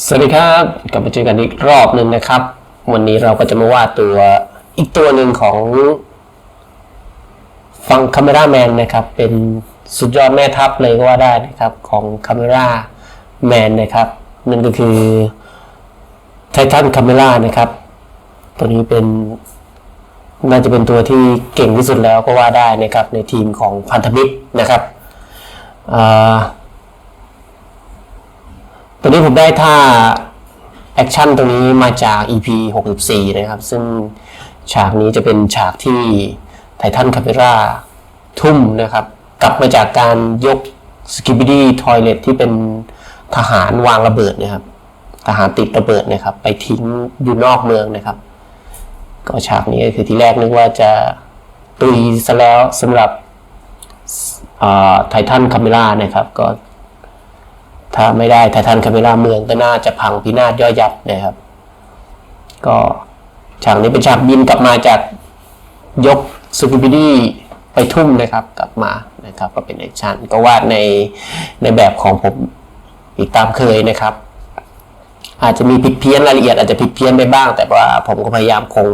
สวัสดีครับกลับมาเจอกันอีกรอบหนึ่งนะครับ วันนี้เราก็จะมาว่าตัวอีกตัวหนึ่งของฟังคาเมราแมนนะครับ เป็นสุดยอดแม่ทัพเลยก็ว่าได้นะครับของคาเมราแมนนะครับนั่นก็คือไททันคาเมรานะครับ ตัวนี้เป็นน่าจะเป็นตัวที่เก่งที่สุดแล้วก็ว่าได้นะครับ ในทีมของพันธมิตรนะครับอ่า ตัวนี้ผมได้ท่าแอคชั่นตรงนี้มาจาก EP 64 นะครับ ซึ่งฉากนี้จะเป็นฉากที่ไททันคาเมราทุ่มนะครับ กลับมาจากการยกสกิบิดี้ทอยเลทที่เป็นทหารวางระเบิดนะครับ ทหารติดระเบิดนะครับ ไปทิ้งอยู่นอกเมืองนะครับ ก็ฉากนี้ก็คือที่แรกนึกว่าจะตุยซะแล้วสำหรับไททันคาเมรานะครับ ก็ ถ้าไม่ได้ไททันคาเมราเมืองก็น่าจะพังพินาศย่อยยับนะครับ ก็ฉากนี้เป็นฉากบินกลับมาจากยกซูกิบิดี้ไปทุ่มนะครับกลับมานะครับ ก็เป็นแอคชั่นก็วาดในในแบบของผมอีกตามเคยนะครับ อาจจะมีผิดเพี้ยนรายละเอียดอาจจะผิดเพี้ยนไปบ้าง แต่ว่าผมก็พยายามคง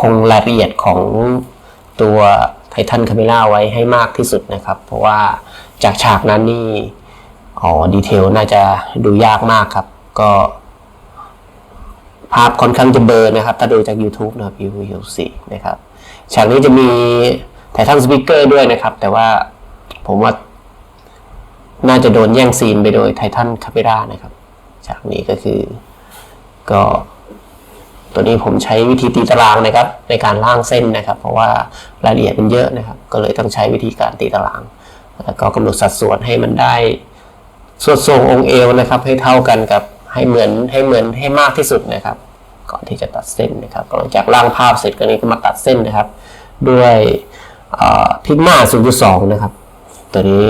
คงรายละเอียดของตัวไททันคาเมราไว้ให้มากที่สุดนะครับ เพราะว่าจากฉากนั้นนี่ อ๋อ ดีเทลน่าจะดูยากมากครับ ก็ ภาพค่อนข้างจะเบลอร์นะครับ ถ้าดูจาก YouTube นะครับ YouTube 4นะครับ ฉากนี้จะมีไททันสปีกเกอร์ด้วยนะครับ แต่ว่าผมว่า น่าจะโดนแย่งซีนไปโดยไททันคาเ e รานะครับ ฉากนี้ก็คือ ก็ ตัวนี้ผมใช้วิธีตีตารางนะครับ ในการล่างเส้นนะครับ เพราะว่ารายละเอียดมันเยอะนะครับ ก็เลยต้องใช้วิธีการตีตาราง แล้วก็กำหนดสัดส่วนให้มันได้ ส่วนทรงองค์เอวนะครับ ให้เท่ากันกับให้เหมือนให้เหมือนให้มากที่สุดนะครับ ก่อนที่จะตัดเส้นนะครับหลังจากร่างภาพเสร็จก็นี้ก็มาตัดเส้นนะครับ ด้วยพิกมา0.2 นะครับ ตัวนี้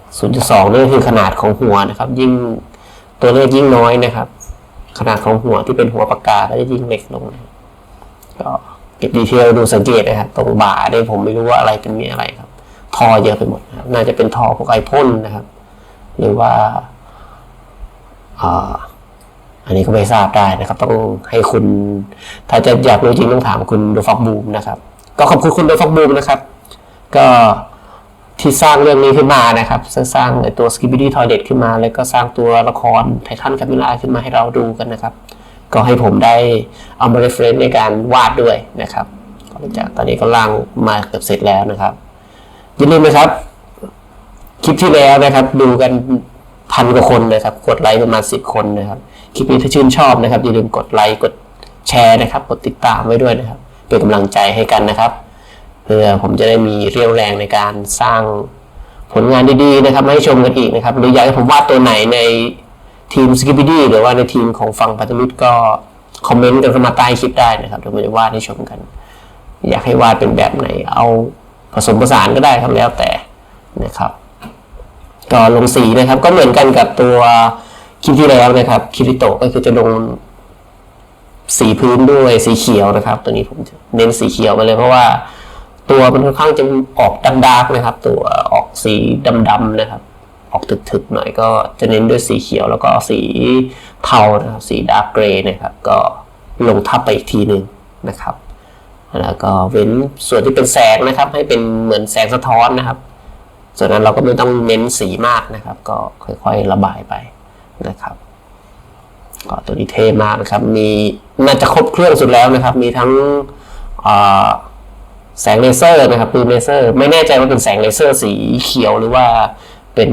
0.2นี่คือขนาดของหัวนะครับ ยิ่งตัวเลขยิ่งน้อยนะครับ ขนาดของหัวที่เป็นหัวปากกาก็จะยิ่งเล็กลง ก็เก็บดีเทลดูสังเกตนะครับ ตรงบ่าเนี่ยผมไม่รู้ว่าอะไรเป็นมีอะไรครับ ทอเยอะไปหมดนะครับน่าจะเป็นทอพวกไอพ่นนะครับ หรือว่าอันนี้ก็ไม่ทราบได้นะครับ ต้องให้คุณ ถ้าจะอยากรู้จริงต้องถามคุณโดฟักบูมนะครับ ก็ขอบคุณคุณโดฟักบูมนะครับ ก็ที่สร้างเรื่องนี้ขึ้นมานะครับ สร้างตัว Skibidi Toilet ขึ้นมา แล้วก็สร้างตัวละครไททันคามิลาขึ้นมาให้เราดูกันนะครับ ก็ให้ผมได้เอามา reference ในการวาดด้วยนะครับจากตอนนี้ก็ล่างมาเกือบเสร็จแล้วนะครับ อย่าลืมนะครับ คลิปที่แล้วนะครับ ดูกันพันกว่าคนนะครับ กดไลค์ประมาณสิบคนนะครับ คลิปนี้ถ้าชื่นชอบนะครับอย่าลืมกดไลค์กดแชร์นะครับ กดติดตามไว้ด้วยนะครับ เป็นกำลังใจให้กันนะครับเพื่อผมจะได้มีเรี่ยวแรงในการสร้างผลงานดีๆนะครับมาให้ชมกันอีกนะครับ หรืออยากให้ผมวาดตัวไหนในทีมสกิปดี้หรือว่าในทีมของฝั่งพันธมิตรก็คอมเมนต์กันเข้ามาใต้คลิปได้นะครับเดี๋ยวผมจะวาดให้ชมกัน อยากให้วาดเป็นแบบไหนเอา ผสมผสานก็ได้ครับแล้วแต่นะครับก็ลงสีนะครับ ก็เหมือนกันกับตัวคลิปที่แล้วนะครับคิริโตก็คือจะลงสีพื้นด้วยสีเขียวนะครับ ตัวนี้ผมจะเน้นสีเขียวไปเลยเพราะว่า ตัวมันค่อนข้างจะออกดำดาร์กนะครับ ตัวออกสีดำๆนะครับ ออกถึกๆหน่อยก็จะเน้นด้วยสีเขียวแล้วก็สีเทานะครับ สีดาร์กเกรย์นะครับ ก็ลงทับไปอีกทีหนึ่งนะครับ แล้วก็เว้นส่วนที่เป็นแสงนะครับ ให้เป็นเหมือนแสงสะท้อนนะครับ ส่วนนั้นเราก็ไม่ต้องเน้นสีมากนะครับ ก็ค่อยๆระบายไปนะครับก็ตัวนี้เท่มากนะครับ มีน่าจะครบเครื่องสุดแล้วนะครับ มีทั้งแสงเลเซอร์นะครับปืนเลเซอร์ ไม่แน่ใจว่าเป็นแสงเลเซอร์สีเขียวหรือว่าเป็น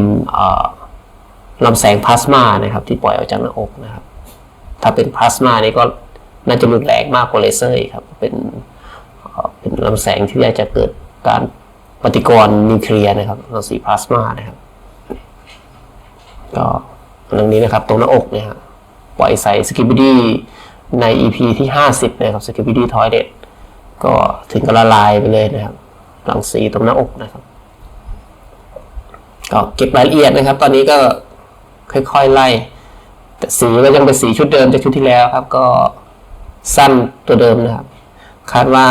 ลำแสงพลาสมานะครับ ที่ปล่อยออกจากหน้าอกนะครับ ถ้าเป็นพลาสมานี่ก็น่าจะรุนแรงมากกว่าเลเซอร์ครับเป็น ลำแสงที่อาจจะเกิดการปฏิกรณ์นิวเคลียร์นะครับรังสีพลาสมานะครับ ก็เรื่องนี้นะครับ ตรงหน้าอกเนี่ยฮะปล่อยใส่สกิปปี้ใน EP ที่ 50 นะครับสกิปปี้ทอยเด็ดก็ถึงกับละลายไปเลยนะครับรังสีตรงหน้าอกนะครับ ก็เก็บรายละเอียดนะครับ ตอนนี้ก็ค่อยๆไล่แต่สีก็ยังเป็นสีชุดเดิมจากชุดที่แล้วครับ ก็สั้นตัวเดิมนะครับ คาดว่า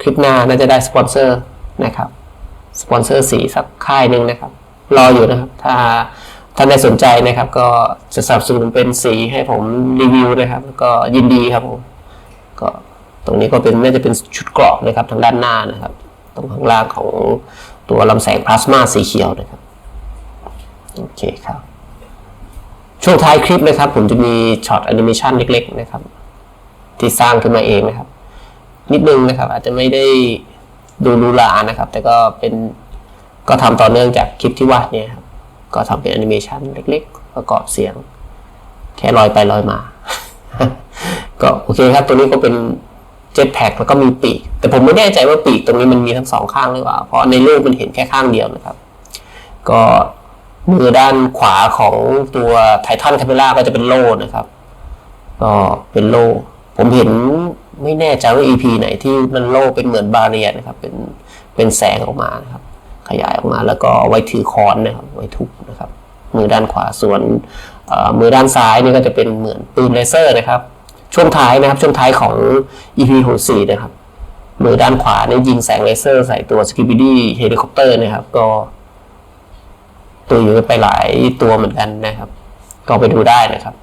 คลิปหน้าน่าจะได้สปอนเซอร์นะครับสปอนเซอร์สีสักค่ายหนึ่งนะครับ รออยู่นะครับ ถ้าท่านใดสนใจนะครับ ก็จะสนับสนุนเป็นสีให้ผมรีวิวนะครับก็ยินดีครับผมก็ตรงนี้ก็เป็นน่าจะเป็นชุดเกรอบนะครับทางด้านหน้านะครับ ตรงข้างล่างของตัวลำแสงพลาสมาสีเขียวนะครับโอเคครับ ช่วงท้ายคลิปนะครับ ผมจะมีช็อตแอนิเมชันเล็ก ๆ นะครับ ที่สร้างขึ้นมาเองนะครับ นิดนึงนะครับ อาจจะไม่ได้ดูรูหรานะครับ แต่ก็เป็นก็ทำต่อเนื่องจากคลิปที่วาดเนี่ยครับ ก็ทำเป็นแอนิเมชันเล็กๆ ประกอบเสียง แค่ลอยไปลอยมา ก็โอเคครับ ตัวนี้ก็เป็นเจ็ตแพ็กแล้วก็มีปีก แต่ผมไม่แน่ใจว่าปีกตรงนี้มันมีทั้งสองข้างหรือเปล่า เพราะในรูปมันเห็นแค่ข้างเดียวนะครับ ก็มือด้านขวาของตัวไททันคาเมล่าก็จะเป็นโล่นะครับ ก็เป็นโล่ ผมเห็น ไม่แน่ใจว่า EP ไหนที่มันโล่เป็นเหมือนบาเรียนะครับ เป็นเป็นแสงออกมานะครับ ขยายออกมาแล้วก็ไว้ถือค้อนนะครับ ไว้ทุบนะครับ มือด้านขวาส่วนมือด้านซ้ายนี่ก็จะเป็นเหมือนปืนเลเซอร์นะครับ ช่วงท้ายนะครับช่วงท้ายของ EP หกสี่นะครับ มือด้านขวาเนี่ยยิงแสงเลเซอร์ใส่ตัวสกิบิดี้เฮลิคอปเตอร์นะครับ ก็ ตัวอยู่ไปหลายตัวเหมือนกันนะครับ ก็ไปดูได้นะครับ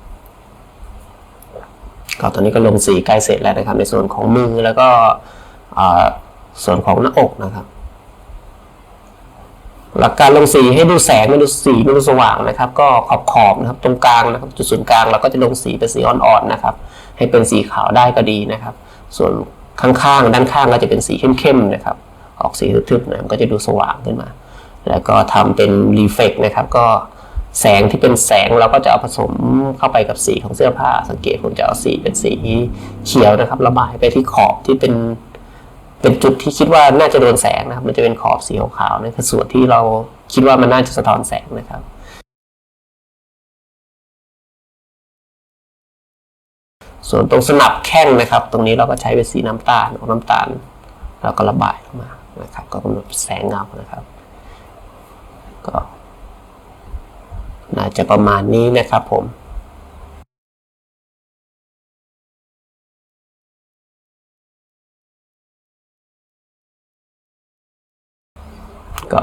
ก็ตอนนี้ก็ลงสีใกล้เสร็จแล้วนะครับ ในส่วนของมือแล้วก็ส่วนของหน้าอกนะครับ หลักการลงสีให้ดูแสงไม่ดูสีไม่ดูสว่างนะครับ ก็ขอบขอบนะครับตรงกลางนะครับจุดศูนย์กลางเราก็จะลงสีเป็นสีอ่อนๆนะครับ ให้เป็นสีขาวได้ก็ดีนะครับ ส่วนข้างๆด้านข้างก็จะเป็นสีเข้มๆนะครับ ออกสีทึบๆนะมันก็จะดูสว่างขึ้นมา แล้วก็ทำเป็นรีเฟกนะครับ ก็ แสงที่เป็นแสงเราก็จะเอาผสมเข้าไปกับสีของเสื้อผ้า สังเกตผมจะเอาสีเป็นสีเขียวนะครับ ระบายไปที่ขอบที่เป็น เป็นจุดที่คิดว่าน่าจะโดนแสงนะครับ มันจะเป็นขอบสีขาวๆนั่นคือส่วนที่เราคิดว่ามันน่าจะสะท้อนแสงนะครับ ส่วนตรงสนับแข้งนะครับ ตรงนี้เราก็ใช้เป็นสีน้ำตาลออกน้ำตาลแล้วก็ระบายออกมานะครับ ก็กำหนดแสงเงานะครับ ก็ น่าจะประมาณนี้นะครับผมก็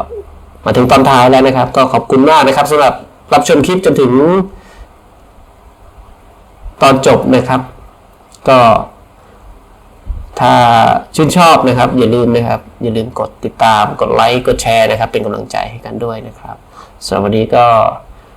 มาถึงตอนท้ายแล้วนะครับ ก็ขอบคุณมากนะครับสำหรับรับชมคลิปจนถึง ตอนจบนะครับ ก็ถ้าชื่นชอบนะครับ อย่าลืมนะครับ อย่าลืมกดติดตามกดไลค์กดแชร์นะครับ เป็นกำลังใจให้กันด้วยนะครับสำหรับวันนี้ก็